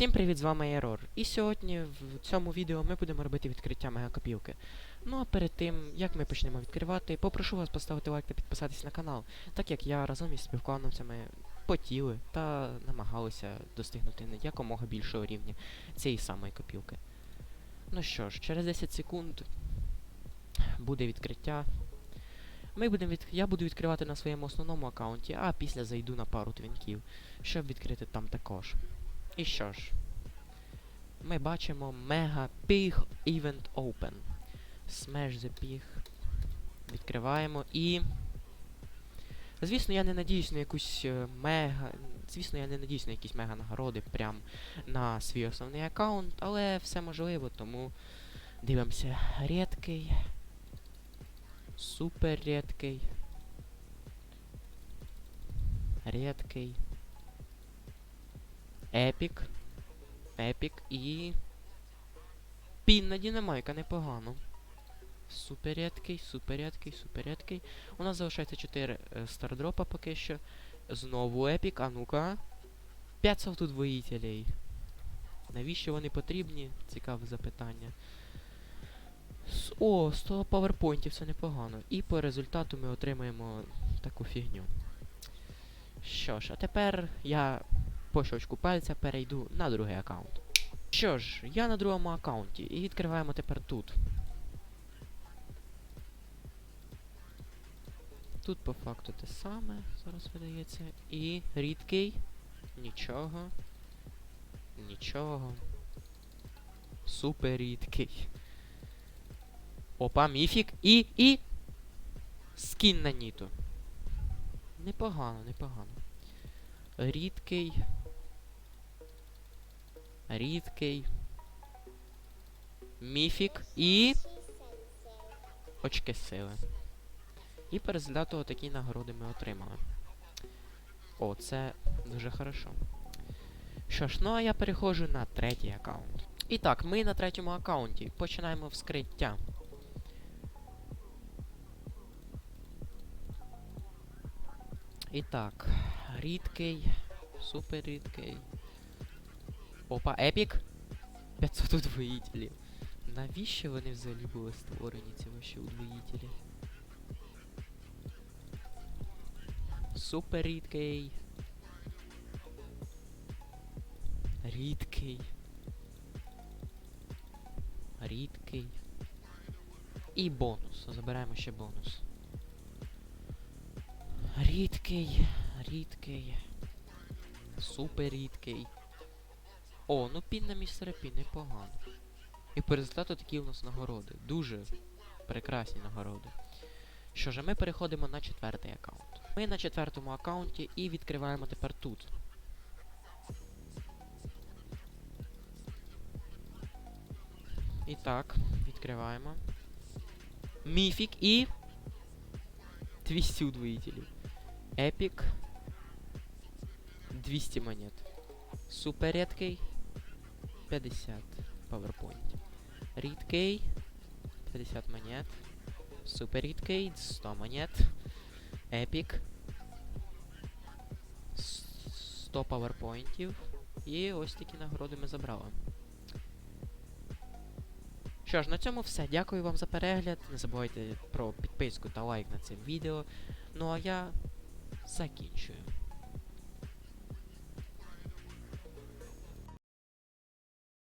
Всім привіт, з вами Ерор. І сьогодні в цьому відео ми будемо робити відкриття мегакопілки. Ну а перед тим, як ми почнемо відкривати, попрошу вас поставити лайк та підписатись на канал, так як я разом із співконавцями потіли та намагалися достигнути якомога більшого рівня цієї самої копілки. Ну що ж, через 10 секунд буде відкриття. Ми будемо від... Я буду відкривати на своєму основному аккаунті, а після зайду на пару твінків, щоб відкрити там також. І що ж, ми бачимо Mega Pig Event Open. Smash the Pig. Відкриваємо і. Звісно, я не надіюсь на якусь е, мега. Звісно, я не надіюсь на якісь мега нагороди прям на свій основний аккаунт, але все можливо, тому дивимося. Рідкий. Супер рідкий. Рідкий. Епік. Епік і. Пінна Дінамайка непогано. Супер рідкий, супер рідкий, супер рідкий. У нас залишається 4 е, стардропа поки що. Знову епік, а ну-ка. 500 тут воїтелей. Навіщо вони потрібні? Цікаве запитання. С- О, 100 паверпойнтів, це непогано. І по результату ми отримаємо таку фігню. Що ж, а тепер я по щочку пальця перейду на другий аккаунт. Що ж, я на другому аккаунті і відкриваємо тепер тут. Тут по факту те саме зараз видається. І рідкий. Нічого. Нічого. Супер рідкий. Опа, міфік і. і. Скін на ніту. Непогано, непогано. Рідкий. Рідкий. Міфік і. Очки сили. І по результату такі нагороди ми отримали. О, це дуже хорошо. Що ж, ну а я переходжу на третій аккаунт. І так, ми на третьому аккаунті починаємо вскриття. І так, рідкий, супер рідкий. Опа, епік. 500 удвоїтелів. Навіщо вони взагалі були створені, ці ваші удвоїтелі? Супер рідкий. Рідкий. Рідкий. І бонус. Забираємо ще бонус. Рідкий. Рідкий. Супер рідкий. О, ну пін на містера Пі непогано. І по результату такі у нас нагороди. Дуже прекрасні нагороди. Що ж, ми переходимо на четвертий аккаунт. Ми на четвертому аккаунті і відкриваємо тепер тут. І так, відкриваємо. Міфік і. 200 удвоїтелів. Епік. 200 монет. Супер рідкий. 50 PowerPoint. Рідкий. 50 монет. Супер рідкий. 100 монет. Епік. 100 паверпойнтів. І ось такі нагороди ми забрали. Що ж, на цьому все. Дякую вам за перегляд. Не забувайте про підписку та лайк на це відео. Ну а я закінчую.